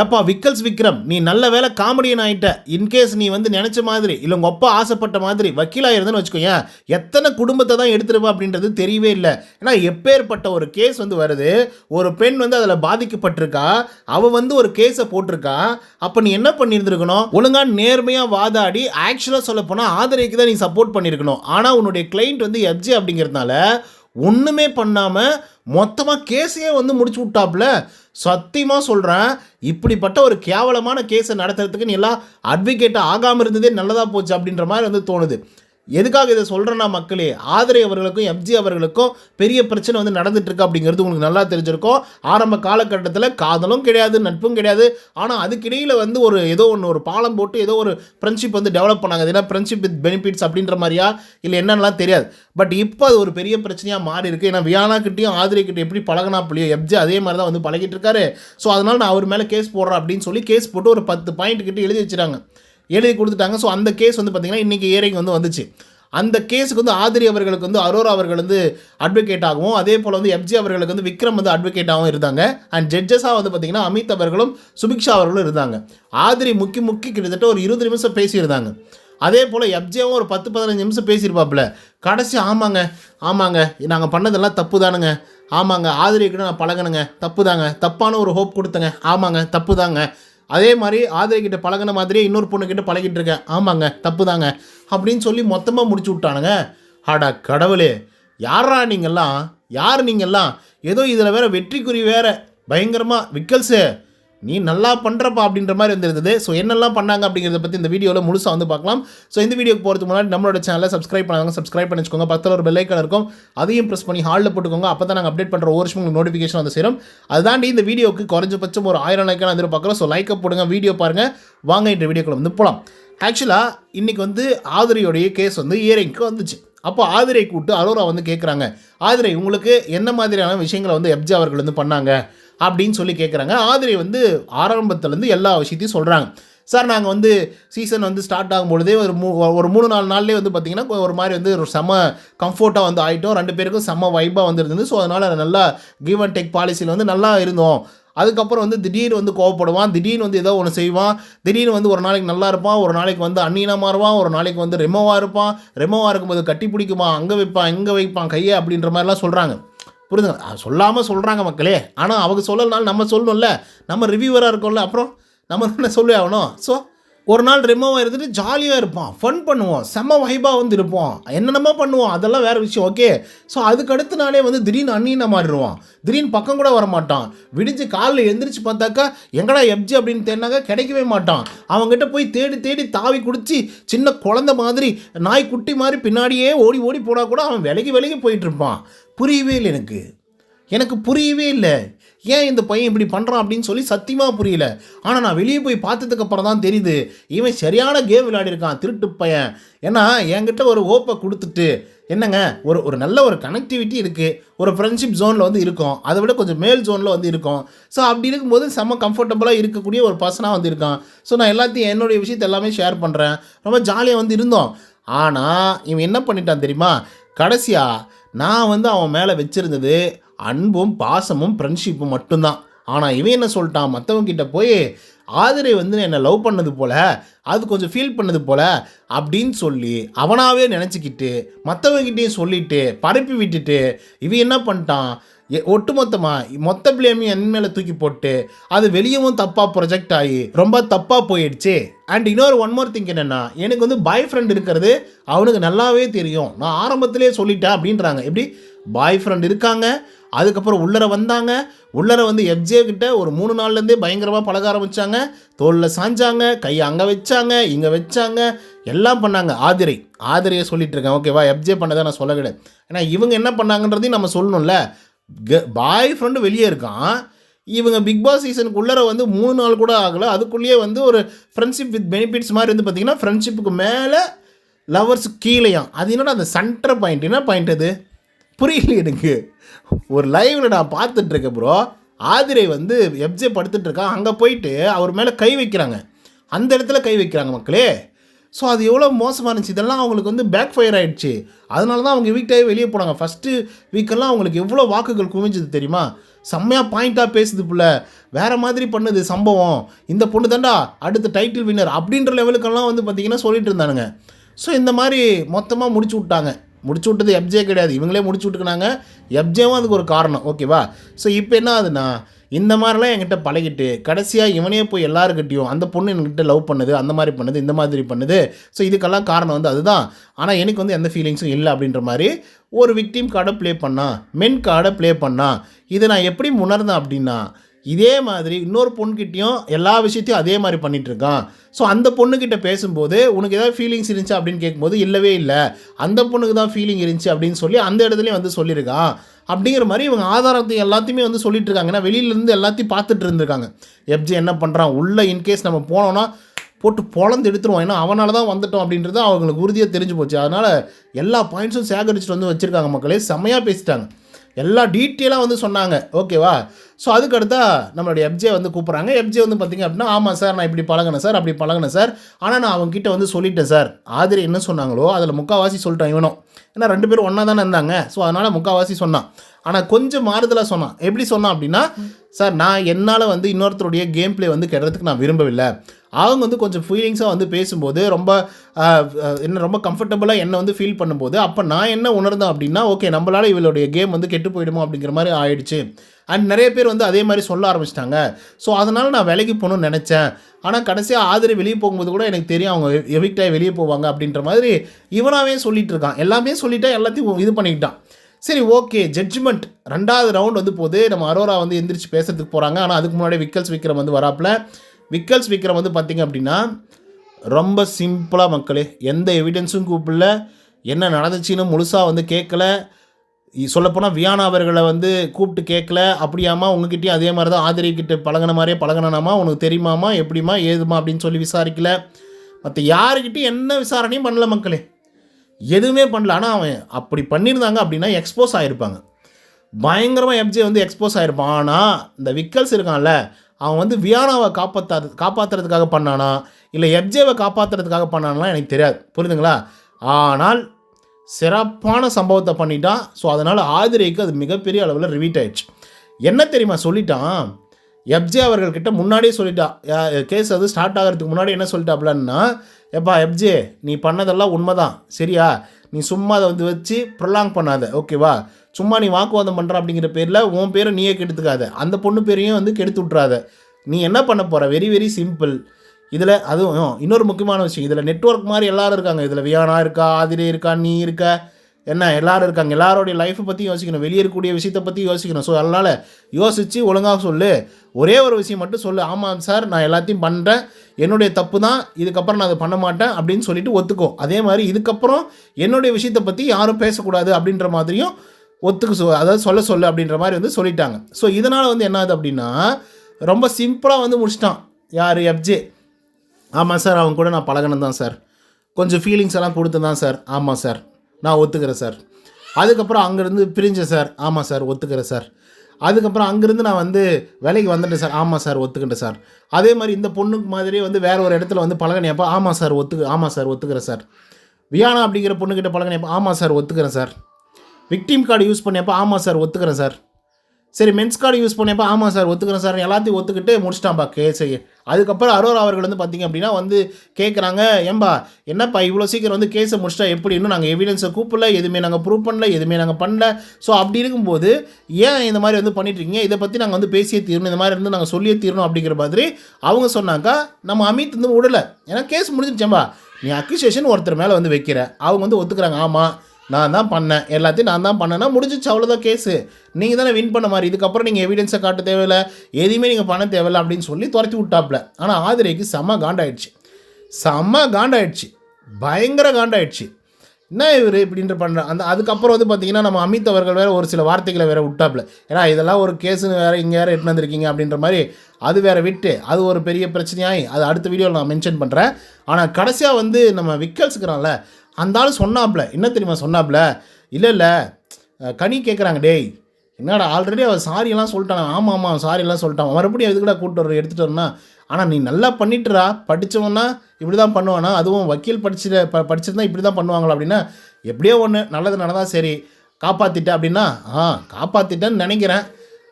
ஏப்பா விக்கல்ஸ் விக்ரம் நீ நல்ல வேலை காமெடியன் ஆகிட்ட இன்கேஸ் நீ வந்து நினச்ச மாதிரி இல்லை உங்கள் அப்பா ஆசைப்பட்ட மாதிரி வக்கீலாக இருந்தேன்னு வச்சுக்கோயேன் எத்தனை குடும்பத்தை தான் எடுத்துருவா அப்படின்றது தெரியவே இல்லை. ஏன்னா எப்பேற்பட்ட ஒரு கேஸ் வந்து வருது ஒரு பெண் வந்து அதில் பாதிக்கப்பட்டிருக்கா அவள் வந்து ஒரு கேஸை போட்டிருக்கா அப்போ நீ என்ன பண்ணியிருந்துருக்கணும்? ஒழுங்காக நேர்மையாக வாதாடி ஆக்சுவலாக சொல்ல போனால் தான் நீ சப்போர்ட் பண்ணியிருக்கணும். ஆனால் உன்னுடைய கிளைண்ட் வந்து எஃப்ஜி அப்படிங்கிறதுனால ஒன்றுமே பண்ணாமல் மொத்தமாக கேஸையே வந்து முடிச்சு விட்டாப்புல சத்தியமாக சொல்கிறேன் இப்படிப்பட்ட ஒரு கேவலமான கேஸை நடத்துறதுக்குன்னு எல்லாம் அட்வொகேட் ஆகாமல் இருந்ததே நல்லதாக போச்சு அப்படின்ற மாதிரி வந்து தோணுது. எதுக்காக இதை சொல்கிறேன்னா மக்களே ஆதரை அவர்களுக்கும் எம்ஜி அவர்களுக்கும் பெரிய பிரச்சனை வந்து நடந்துட்டுருக்கு அப்படிங்கிறது உங்களுக்கு நல்லா தெரிஞ்சிருக்கும். ஆரம்ப காலகட்டத்தில் காதலும் கிடையாது நட்பும் கிடையாது. ஆனால் அதுக்கிடையில் வந்து ஒரு ஏதோ ஒன்று ஒரு பாலம் போட்டு ஏதோ ஒரு ஃப்ரெண்ட்ஷிப் வந்து டெவலப் பண்ணாங்க. அது ஃப்ரெண்ட்ஷிப் வித் பெனிஃபிட்ஸ் அப்படின்ற மாதிரியா? இல்லை என்னென்னலாம் தெரியாது. பட் இப்போ அது ஒரு பெரிய பிரச்சனையாக மாறி இருக்குது ஏன்னா வியானாக்கிட்டையும் ஆதிரைக்கிட்டையும் ஆதிரை எப்படி பழகினா புள்ளியோ எப்ஜி அதே மாதிரி தான் வந்து பழகிட்டு இருக்காரு. ஸோ அதனால் நான் அவர் மேலே கேஸ் போடுறேன் அப்படின்னு சொல்லி கேஸ் போட்டு ஒரு பத்து பாயிண்ட் கிட்ட எழுதி வச்சுறாங்க எழுதி கொடுத்துட்டாங்க. ஸோ அந்த கேஸ் வந்து பார்த்திங்கன்னா இன்றைக்கி ஏரிங் வந்து வந்துச்சு. அந்த கேஸுக்கு வந்து ஆதிரி அவர்களுக்கு வந்து அரோரா அவர்கள் வந்து அட்வொகேட் ஆகவும் அதே போல் வந்து எஃப்ஜி அவர்களுக்கு வந்து விக்ரம் வந்து அட்வொகேட்டாகவும் இருந்தாங்க. அண்ட் ஜட்ஜஸாக வந்து பார்த்திங்கன்னா அமித் அவர்களும் சுபிக்ஷா அவர்களும் இருந்தாங்க. ஆதிரி முக்கி முக்கி கிட்டத்தட்ட ஒரு இருபது நிமிஷம் பேசியிருந்தாங்க. அதே போல் எஃப்ஜியாவும் ஒரு பத்து பதினஞ்சு நிமிஷம் பேசியிருப்பாப்புல. கடைசி ஆமாங்க ஆமாங்க நாங்கள் பண்ணதெல்லாம் தப்பு தானுங்க ஆமாங்க ஆதிரிக்கிட்ட நான் பழகணுங்க தப்பு தாங்க தப்பான ஒரு ஹோப் கொடுத்தங்க. ஆமாங்க தப்பு தாங்க அதே மாதிரி ஆதரிக்கிட்ட பழகின மாதிரியே இன்னொரு பொண்ணுக்கிட்ட பழகிட்டு இருக்கேன். ஆமாங்க தப்பு தாங்க அப்படின்னு சொல்லி மொத்தமாக முடிச்சு விட்டானுங்க. அடா கடவுளே யாரா நீங்கள்லாம் யார் நீங்கள்லாம் ஏதோ இதில் வேற வெற்றிக்குறி வேற. பயங்கரமாக விக்கல்ஸு. நீ நல்லா பண்ணுறப்பா அப்படின்ற மாதிரி வந்துருந்தது. ஸோ என்னெல்லாம் பண்ணாங்க அப்படிங்கிறத பற்றி இந்த வீடியோவில் முழுசாக வந்து பார்க்கலாம். ஸோ இந்த வீடியோக்கு போகிறதுக்கு முன்னாடி நம்மளோட சேனலை சப்ஸ்கிரைப் பண்ணாங்க சப்ஸ்கிரைப் பண்ணி வச்சுக்கோங்க பக்கத்தில் ஒரு பெல்லைக்கன் இருக்கும். அதையும் ப்ரெஸ் பண்ணி ஹாலில் போட்டுக்கோங்க. அப்போ தான் நாங்கள் அப்டேட் பண்ணுற ஒரு வருஷம் உங்களுக்கு நோட்டிஃபிகேஷன் வந்து சேரும். அதுதாண்டி இந்த வீடியோக்கு குறைஞ்சபட்சம் ஒரு ஆயிரம் லைக்கான வந்து பார்க்குறோம் ஸோ லைக்கை போடுங்க வீடியோ பாருங்கள் வாங்க இந்த வீடியோக்குள்ள வந்து போகலாம் ஆக்சுவலாக இன்றைக்கி வந்து ஆதிரியோடைய கேஸ் வந்து இயரிங்க்கு வந்துச்சு. அப்போ ஆதிரை கூப்பிட்டு அரோரா வந்து கேட்குறாங்க ஆதிரை உங்களுக்கு என்ன மாதிரியான விஷயங்களை வந்து எப்ஜா அவர்கள் வந்து பண்ணாங்க? அப்படின்னு சொல்லி கேட்குறாங்க ஆதிரை வந்து ஆரம்பத்துலேருந்து எல்லா விஷயத்தையும் சொல்கிறாங்க சார் நாங்கள் வந்து சீசன் வந்து ஸ்டார்ட் ஆகும்பொழுதே ஒரு மூ ஒரு மூணு நாலு நாள்லேயே வந்து பார்த்திங்கன்னா ஒரு மாதிரி வந்து ஒரு செம்ம கம்ஃபர்ட்டாக வந்து ஆகிட்டோம் ரெண்டு பேருக்கும் செம்ம வைப்பாக வந்துருந்தது. ஸோ அதனால் நல்லா கிவ் அண்ட் டேக் பாலிசியில் வந்து நல்லா இருந்தோம். அதுக்கப்புறம் வந்து திடீர்னு வந்து கோவப்படுவான். திடீர்னு வந்து ஏதோ ஒன்று செய்வான். திடீர்னு வந்து ஒரு நாளைக்கு நல்லா இருப்பான். ஒரு நாளைக்கு வந்து அன்னீனா மாறுவான். ஒரு நாளைக்கு வந்து ரெமோவாக இருப்பான். ரெமோவாக இருக்கும்போது கட்டி பிடிக்குமா? அங்கே வைப்பான் இங்கே வைப்பான் கையை அப்படின்ற மாதிரிலாம் சொல்கிறாங்க புரிஞ்சுங்க சொல்லாமல் சொல்கிறாங்க மக்களே. ஆனால் அவங்க சொல்லலனாலும் நம்ம சொல்லணும்ல. நம்ம ரிவ்யூவராக இருக்கோம்ல. அப்புறம் நம்ம என்ன சொல்லி ஆகணும்? ஸோ ஒரு நாள் ரிமோவாக இருந்துட்டு ஜாலியாக இருப்பான். ஃபன் பண்ணுவோம் செம்ம வைபாக வந்து இருப்போம் என்னென்னமோ பண்ணுவோம் அதெல்லாம் வேறு விஷயம். ஓகே ஸோ அதுக்கு அடுத்த நாளே வந்து திடீர்னு அண்ணீன மாறிடுவான். திடீர்னு பக்கம் கூட வர மாட்டான் விடிஞ்சு காலில் எந்திரிச்சு பார்த்தாக்கா எங்கடா எப்ஜி அப்படின்னு தேடினாக்கா கிடைக்கவே மாட்டான். அவங்ககிட்ட போய் தேடி தேடி தாவி குடிச்சு சின்ன குழந்த மாதிரி நாய் குட்டி மாதிரி பின்னாடியே ஓடி ஓடி போனால் கூட அவன் விலகி விலகி போயிட்டு இருப்பான். புரியவே இல்லை எனக்கு. எனக்கு புரியவே இல்லை. ஏன் இந்த பையன் இப்படி பண்ணுறான் அப்படின்னு சொல்லி சத்தியமாக புரியல. ஆனால் நான் வெளியே போய் பார்த்ததுக்கப்புறம் தான் தெரியுது. இவன் சரியான கேம் விளையாடிருக்கான் திருட்டு பையன். ஏன்னா என்கிட்ட ஒரு ஓப்பை கொடுத்துட்டு என்னங்க ஒரு ஒரு நல்ல ஒரு கனெக்டிவிட்டி இருக்குது ஒரு ஃப்ரெண்ட்ஷிப் ஜோனில் வந்து இருக்கும். அதை விட கொஞ்சம் மேல் ஜோனில் வந்து இருக்கும். ஸோ அப்படி இருக்கும்போது செம்ம கம்ஃபர்டபுளாக இருக்கக்கூடிய ஒரு பர்சனாக வந்து இருக்கான். ஸோ நான் எல்லாத்தையும் என்னுடைய விஷயத்தை எல்லாமே ஷேர் பண்ணுறேன் ரொம்ப ஜாலியாக வந்து இருந்தோம். ஆனால் இவன் என்ன பண்ணிட்டான் தெரியுமா? கடைசியாக நான் வந்து அவன் மேலே வச்சுருந்தது அன்பும் பாசமும் ஃப்ரெண்ட்ஷிப்பும் மட்டும்தான். ஆனால் இவன் என்ன சொல்லிட்டான்? மற்றவங்க கிட்ட போய் ஆதிரை வந்து என்னை லவ் பண்ணது போல் அது கொஞ்சம் ஃபீல் பண்ணது போல் அப்படின்னு சொல்லி அவனாகவே நினச்சிக்கிட்டு மற்றவங்கிட்டையும் சொல்லிட்டு பரப்பி விட்டுட்டு இவன் என்ன பண்ணிட்டான்? எ- ஒட்டுமொத்தமாக மொத்த பிளேமையும் என் மேலே தூக்கி போட்டு அது வெளியவும் தப்பாக ப்ரொஜெக்ட் ஆகி ரொம்ப தப்பாக போயிடுச்சு. அண்ட் இன்னொரு ஒன் மோர் திங்க் என்னென்னா எனக்கு வந்து பாய் ஃப்ரெண்ட் இருக்கிறது அவனுக்கு நல்லாவே தெரியும். நான் ஆரம்பத்திலே சொல்லிட்டேன் அப்படின்றாங்க. எப்படி? பாய் ஃப்ரெண்ட் இருக்காங்க அதுக்கப்புறம் உள்ளர வந்தாங்க. உள்ளர வந்து எஃப்ஜே கிட்ட ஒரு மூணு நாள்லேருந்தே பயங்கரமாக பழக ஆரம்பித்தாங்க தோளில் சாஞ்சாங்க கையை அங்கே வச்சாங்க இங்கே வச்சாங்க எல்லாம் பண்ணாங்க. ஆதிரை ஆதிரையை சொல்லிட்டு இருக்கேன் ஓகேவா எஃப்ஜே பண்ணதை நான் சொல்ல கிடையாது ஏன்னா இவங்க என்ன பண்ணாங்கன்றதையும் நம்ம சொல்லணும்ல. பாய் ஃப்ரெண்டு வெளியே இருக்கான். இவங்க பிக் பாஸ் சீசனுக்கு உள்ளர வந்து மூணு நாள் கூட ஆகலை. அதுக்குள்ளேயே வந்து ஒரு ஃப்ரெண்ட்ஷிப் வித் பெனிஃபிட்ஸ் மாதிரி வந்து பார்த்தீங்கன்னா ஃப்ரெண்ட்ஷிப்புக்கு மேலே லவர்ஸ் கீழேயாம். அது என்னடா அந்த சென்டர் பாயிண்ட் என்ன பாயிண்ட் அது? புரியல எனக்கு. ஒரு லைவில் நான் பார்த்துட்ருக்கேன் ப்ரோ ஆதிரை வந்து எப்ஜே படுத்துட்ருக்கான் அங்கே போயிட்டு அவர் மேலே கை வைக்கிறாங்க. அந்த இடத்துல கை வைக்கிறாங்க மக்களே. ஸோ அது எவ்வளோ மோசமாக இருந்துச்சு. இதெல்லாம் அவங்களுக்கு வந்து பேக் ஃபயர் ஆகிடுச்சு அதனால தான் அவங்க வீட்டாகவே வெளியே போனாங்க. ஃபஸ்ட்டு வீக்கெல்லாம் அவங்களுக்கு எவ்வளோ வாக்குகள் குவிஞ்சது தெரியுமா? செம்மையாக பாயிண்ட்டாக பேசுது புள்ள. வேறு மாதிரி பண்ணுது சம்பவம். இந்த பொண்ணு தாண்டா அடுத்த டைட்டில் வின்னர் அப்படின்ற லெவலுக்கெல்லாம் வந்து பார்த்திங்கன்னா சொல்லிட்டு இருந்தானுங்க. ஸோ இந்த மாதிரி மொத்தமாக முடிச்சு விட்டாங்க. முடிச்சு விட்டது எப்ஜே கிடையாது. இவங்களே முடிச்சு விட்டுக்கினாங்க. எப்ஜேவும் அதுக்கு ஒரு காரணம். ஓகேவா ஸோ இப்போ என்ன ஆகுதுன்னா இந்த மாதிரிலாம் என்கிட்ட பழகிட்டு கடைசியாக இவனே போய் எல்லாருக்கிட்டையும் அந்த பொண்ணு என்கிட்ட லவ் பண்ணுது அந்த மாதிரி பண்ணுது இந்த மாதிரி பண்ணுது. ஸோ இதுக்கெல்லாம் காரணம் வந்து அதுதான். ஆனால் எனக்கு வந்து எந்த ஃபீலிங்ஸும் இல்லை அப்படின்ற மாதிரி ஒரு விக்டீம் கார்டை ப்ளே பண்ணா மென் கார்டை ப்ளே பண்ணா இதை நான் எப்படி உணர்ந்தேன் அப்படின்னா இதே மாதிரி இன்னொரு பொண்ணுக்கிட்டையும் எல்லா விஷயத்தையும் அதே மாதிரி பண்ணிகிட்ருக்கான் இருக்கான் ஸோ அந்த பொண்ணுக்கிட்ட பேசும்போது உனக்கு ஏதாவது ஃபீலிங்ஸ் இருந்துச்சு? அப்படின்னு கேட்கும்போது இல்லவே இல்லை. அந்த பொண்ணுக்கு தான் ஃபீலிங் இருந்துச்சு அப்படின்னு சொல்லி அந்த இடத்துலையும் வந்து சொல்லியிருக்கான். அப்படிங்கிற மாதிரி இவங்க ஆதாரத்தை எல்லாத்தையுமே வந்து சொல்லிட்டு இருக்காங்க ஏன்னா வெளியிலேருந்து எல்லாத்தையும் பார்த்துட்டு இருந்திருக்காங்க. எப்ஜி என்ன பண்ணுறான் உள்ளே இன்கேஸ் நம்ம போனோன்னா போட்டு பொழந்து எடுத்துருவோம். ஏன்னா அவனால தான் வந்துட்டோம் அப்படின்றது அவங்களுக்கு உறுதியாக தெரிஞ்சு போச்சு. அதனால் எல்லா பாயிண்ட்ஸும் சேகரிச்சுட்டு வந்து வச்சுருக்காங்க மக்களே. செம்மையாக பேசிட்டாங்க. எல்லா டீட்டெயிலாக வந்து சொன்னாங்க. ஓகேவா ஸோ அதுக்கடுத்தா நம்மளுடைய எப்ஜே வந்து கூப்பிட்றாங்க. எப்ஜே வந்து பார்த்திங்க அப்படின்னா ஆமாம் சார் நான் இப்படி பழகினேன் சார் அப்படி பழகினேன் சார் ஆனால் நான் அவங்ககிட்ட வந்து சொல்லிட்டேன் சார் ஆதிரி என்ன சொன்னாங்களோ அதில் முக்கால்வாசி சொல்லிட்டேன் இவனும். ஏன்னா ரெண்டு பேரும் ஒன்றா தானே இருந்தாங்க. ஸோ அதனால் முக்கால்வாசி சொன்னான். ஆனால் கொஞ்சம் மாறுதலாக சொன்னான். எப்படி சொன்னான் அப்படின்னா சார் நான் என்னால் வந்து இன்னொருத்தருடைய கேம் ப்ளே வந்து கெடுறதுக்கு நான் விரும்பவில்லை. அவங்க வந்து கொஞ்சம் ஃபீலிங்ஸாக வந்து பேசும்போது ரொம்ப என்ன ரொம்ப கம்ஃபர்டபுளாக என்னை வந்து ஃபீல் பண்ணும்போது அப்போ நான் என்ன உணர்ந்தேன் அப்படின்னா ஓகே நம்மளால் இவளுடைய கேம் வந்து கெட்டு போயிடுமோ அப்படிங்கிற மாதிரி ஆயிடுச்சு. அண்ட் நிறைய பேர் வந்து அதே மாதிரி சொல்ல ஆரம்பிச்சிட்டாங்க. ஸோ அதனால் நான் வேலைக்கு போகணும்னு நினச்சேன். ஆனால் கடைசியாக ஆதரி வெளியே போகும்போது கூட எனக்கு தெரியும் அவங்க எவிக்டாக வெளியே போவாங்க அப்படின்ற மாதிரி இவனாவே சொல்லிகிட்டு இருக்கான். எல்லாமே சொல்லிட்டா எல்லாத்தையும் இது பண்ணிக்கிட்டான். சரி ஓகே ஜட்ஜ்மெண்ட் ரெண்டாவது ரவுண்ட் வந்து போது நம்ம அரோரா வந்து எந்திரிச்சு பேசுறதுக்கு போகிறாங்க ஆனால் அதுக்கு முன்னாடி விக்கல்ஸ் விக்ரம் வந்து வராப்புல. விக்கல்ஸ் விக்ரம் வந்து பார்த்தீங்க அப்படின்னா ரொம்ப சிம்பிளாக மக்களே எந்த எவிடன்ஸும் கூப்பிடல. என்ன நடந்துச்சுன்னு முழுசாக வந்து கேட்கல. சொல்லப்போனால் வியானா அவர்களை வந்து கூப்பிட்டு கேட்கல. அப்படியாம்மா உங்ககிட்டயும் அதே மாதிரி தான் ஆதரிக்கிட்டு பழகின மாதிரியே பழகினாமா உனக்கு தெரியுமாமா எப்படிமா ஏதுமா அப்படின்னு சொல்லி விசாரிக்கல. மற்ற யாருக்கிட்டையும் என்ன விசாரணையும் பண்ணல மக்களே. எதுவுமே பண்ணல. ஆனால் அவன் அப்படி பண்ணியிருந்தாங்க அப்படின்னா எக்ஸ்போஸ் ஆகிருப்பாங்க பயங்கரமாக எஃப்ஜே வந்து எக்ஸ்போஸ் ஆகிருப்பான் ஆனால் இந்த விக்கல்ஸ் இருக்கான்ல அவன் வந்து வியானாவை காப்பாற்றாது காப்பாற்றுறதுக்காக பண்ணானா? இல்லை எப்ஜேவை காப்பாற்றுறதுக்காக பண்ணானா எனக்கு தெரியாது. புரியுதுங்களா? ஆனால் சிறப்பான சம்பவத்தை பண்ணிட்டான். ஸோ அதனால் ஆதிரைக்கு அது மிகப்பெரிய அளவில் ரிவீட் ஆயிடுச்சு. என்ன தெரியுமா சொல்லிட்டான்? எப்ஜே அவர்கள்கிட்ட முன்னாடியே சொல்லிட்டான் கேஸ் அது ஸ்டார்ட் ஆகிறதுக்கு முன்னாடி என்ன சொல்லிட்டாப்லன்னா எப்பா எப்ஜே நீ பண்ணதெல்லாம் உண்மைதான். சரியா? நீ சும்மா அதை வந்து வச்சு ப்ரொலாங் பண்ணாத ஓகேவா சும்மா நீ வாக்குவாதம் பண்ணுற அப்படிங்கிற பேரில் உன் பேரை நீயே கெடுத்துக்காத. அந்த பொண்ணு பேரையும் வந்து கெடுத்து விட்றாத நீ என்ன பண்ண போகிற வெரி வெரி சிம்பிள் இதில் அதுவும் இன்னொரு முக்கியமான விஷயம். இதில் நெட்வொர்க் மாதிரி எல்லோரும் இருக்காங்க. இதில் வியானா இருக்கா ஆதிரே இருக்கா நீ இருக்க என்ன எல்லோரும் இருக்காங்க. எல்லாரோடைய லைஃப்பை பற்றி யோசிக்கணும். வெளியே இருக்கக்கூடிய விஷயத்தை பற்றி யோசிக்கணும். ஸோ அதனால் யோசித்து ஒழுங்காக சொல்லு. ஒரே ஒரு விஷயம் மட்டும் சொல்லு. ஆமாம் சார் நான் எல்லாத்தையும் பண்ணுறேன் என்னுடைய தப்பு தான் இதுக்கப்புறம் நான் அதை பண்ண மாட்டேன் அப்படின்னு சொல்லிட்டு ஒத்துக்கும் அதே மாதிரி இதுக்கப்புறம் என்னுடைய விஷயத்தை பற்றி யாரும் பேசக்கூடாது அப்படின்ற மாதிரியும் ஒத்துக்க சொ அதாவது சொல்ல சொல்லு அப்படின்ற மாதிரி வந்து சொல்லிட்டாங்க. ஸோ இதனால் வந்து என்ன ஆகுது அப்படின்னா ரொம்ப சிம்பிளாக வந்து முடிச்சிட்டான். யார்? எப்ஜே ஆமாம் சார் அவங்க கூட நான் பழகினது தான் சார். கொஞ்சம் ஃபீலிங்ஸ் எல்லாம் கொடுத்து தான் சார். ஆமாம் சார். நான் ஒத்துக்கிறேன் சார். அதுக்கப்புறம் அங்கேருந்து பிரிஞ்சேன் சார். ஆமாம் சார் ஒத்துக்கிறேன் சார். அதுக்கப்புறம் அங்கேருந்து நான் வந்து வேலைக்கு வந்துட்டேன் சார். ஆமாம் சார் ஒத்துக்கிட்டேன் சார். அதே மாதிரி இந்த பொண்ணுக்கு மாதிரியே வந்து வேறு ஒரு இடத்துல வந்து பழகினேப்பா ஆமாம் சார் ஒத்துக்கு ஆமாம் சார் ஒத்துக்கிறேன் சார். வியானா அப்படிங்கிற பொண்ணுக்கிட்ட பழகினேப்பா ஆமாம் சார் ஒத்துக்கிறேன் சார். விக்டிம் கார்டு யூஸ் பண்ணியப்போ ஆமாம் சார் ஒத்துக்கிறேன் சார். சரி மென்ஸ் கார்டு யூஸ் பண்ணியப்போ ஆமாம் சார் ஒத்துக்கிறேன் சார். எல்லாத்தையும் ஒத்துக்கிட்டு முடிச்சிட்டான்பா கேஸை அதுக்கப்புறம் அரோரா அவர்கள் வந்து பார்த்திங்க அப்படின்னா வந்து கேட்குறாங்க ஏம்பா என்னப்பா இவ்வளோ சீக்கிரம் வந்து கேஸை முடிச்சிட்டா எப்படி? இன்னும் நாங்கள் எவிடன்ஸை கூப்பிடல எதுவுமே நாங்கள் ப்ரூவ் பண்ணல எதுவுமே நாங்கள் பண்ணல. ஸோ அப்படி இருக்கும்போது ஏன் இந்த மாதிரி வந்து பண்ணிட்டுருக்கீங்க இதை பற்றி நாங்கள் வந்து பேசியே தீரணும் இந்த மாதிரி இருந்து நாங்கள் சொல்லியே தீரணும் அப்படிங்கிற மாதிரி அவங்க சொன்னாக்கா நம்ம அமித் வந்து விடலை. ஏன்னா கேஸ் முடிஞ்சிருச்சேம்பா நீ அக்யூசேஷன் ஒருத்தர் மேலே வந்து வைக்கிற. அவங்க வந்து ஒத்துக்கிறாங்க ஆமாம் நான் தான் பண்ணேன். எல்லாத்தையும் நான் தான் பண்ணேன்னா முடிஞ்சிச்சு அவ்வளோதான் கேஸு நீங்கள் தானே வின் பண்ண மாதிரி. இதுக்கப்புறம் நீங்கள் எவிடன்ஸை காட்ட தேவையில்ல. எதுவுமே நீங்கள் பண்ண தேவையில்ல அப்படின்னு சொல்லி துரத்தி விட்டாப்ல ஆனால் ஆதிரைக்கு செம்ம காண்டாயிடுச்சு. செம்ம காண்டாயிடுச்சு. பயங்கர காண்டாயிடுச்சு. என்ன இவர் இப்படின்ற பண்ணுற அந்த அதுக்கப்புறம் வந்து பார்த்தீங்கன்னா நம்ம அமித் அவர்கள் வேறு ஒரு சில வார்த்தைகளை வேறு விட்டாப்ல ஏன்னா இதெல்லாம் ஒரு கேஸுன்னு வேறு இங்கே வேறு எட்டு வந்திருக்கீங்க அப்படின்ற மாதிரி அது வேறு விட்டு அது ஒரு பெரிய பிரச்சனையாகி அது அடுத்த வீடியோவில் நான் மென்ஷன் பண்ணுறேன் ஆனால் கடைசியாக வந்து நம்ம விக்கல்ஸுக்கிறான்ல அந்த ஆள் சொன்னாப்ல. என்ன தெரியுமா சொன்னாப்ல? இல்லை இல்லை. கனி கேட்குறாங்க டேய். என்னடா ஆல்ரெடி அவன் சாரியெல்லாம் சொல்லிட்டான். ஆமாம் ஆமாம் சாரியெல்லாம் சொல்லிட்டான். மறுபடியும் எதுக்குடா கூப்பிட்டு வர எடுத்துகிட்டு வரனா ஆனால் நீ நல்லா பண்ணிட்டுறா. படித்தவன்னா இப்படி தான் பண்ணுவானா. அதுவும் வக்கீல் படிச்சுட்டு ப படிச்சிருந்தா இப்படி தான் பண்ணுவாங்களா அப்படின்னா எப்படியோ ஒன்று நல்லது நடந்தால் சரி. காப்பாற்றிட்டேன் அப்படின்னா ஆ காப்பாற்றிட்டேன்னு நினைக்கிறேன்.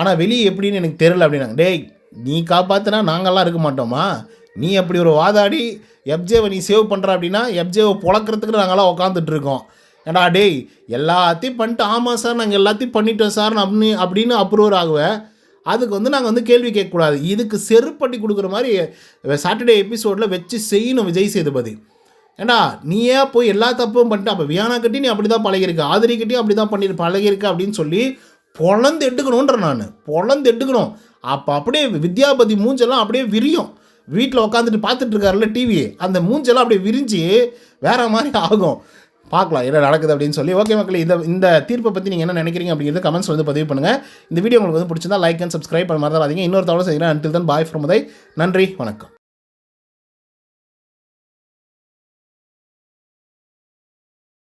ஆனால் வெளியே எப்படின்னு எனக்கு தெரில அப்படின்னாங்க. டேய் நீ காப்பாற்றினா நாங்கள்லாம் இருக்க மாட்டோமா? நீ அப்படி ஒரு வாதாடி எப்ஜேவை நீ சேவ் பண்ணுற அப்படின்னா எப்ஜேவை பொழக்கிறதுக்கு நாங்களாம் உட்காந்துட்டு இருக்கோம். ஏடா டேய் எல்லாத்தையும் பண்ணிட்டு ஆமாம் சார் நாங்கள் எல்லாத்தையும் பண்ணிட்டோம் சார் அப்படின்னு அப்படின்னு அப்ரூவர் ஆகுவேன் அதுக்கு வந்து நாங்கள் வந்து கேள்வி கேட்கக்கூடாது. இதுக்கு செருப்பட்டி கொடுக்குற மாதிரி சாட்டர்டே எபிசோடில் வச்சு செய்யணும் விஜய் சேதுபதி. ஏண்டா நீயே போய் எல்லா தப்பும் பண்ணிட்டு. அப்போ வியானா கட்டி நீ அப்படி தான் பழகிருக்க ஆதிரிக்கிட்டையும் அப்படி தான் பண்ணி பழகிருக்க அப்படின்னு சொல்லி பொழந்து எடுக்கணுன்ற நான். பொழந்து எடுக்கணும். அப்போ அப்படியே வித்யாபதி மூஞ்செல்லாம் அப்படியே விரியும். வீட்டில் உட்காந்துட்டு பார்த்துட்டு இருக்காருல்ல டிவி அந்த மூஞ்செல்லாம் அப்படியே விரிஞ்சு வேற மாதிரி ஆகும். பார்க்கலாம் என்ன நடக்குது அப்படின்னு சொல்லி. ஓகே மக்களே இந்த இந்த தீர்ப்பை பற்றி நீங்கள் என்ன நினைக்கிறீங்க அப்படிங்கிறது கமெண்ட்ஸ் வந்து பதிவு பண்ணுங்கள் இந்த வீடியோ உங்களுக்கு வந்து பிடிச்சிருந்தா லைக் அண்ட் சப்ஸ்கிரைப் பண்ண மறந்துடாதீங்க. இன்னொரு தவிர செய்கிறேன். Until then bye from Uday. நன்றி வணக்கம்.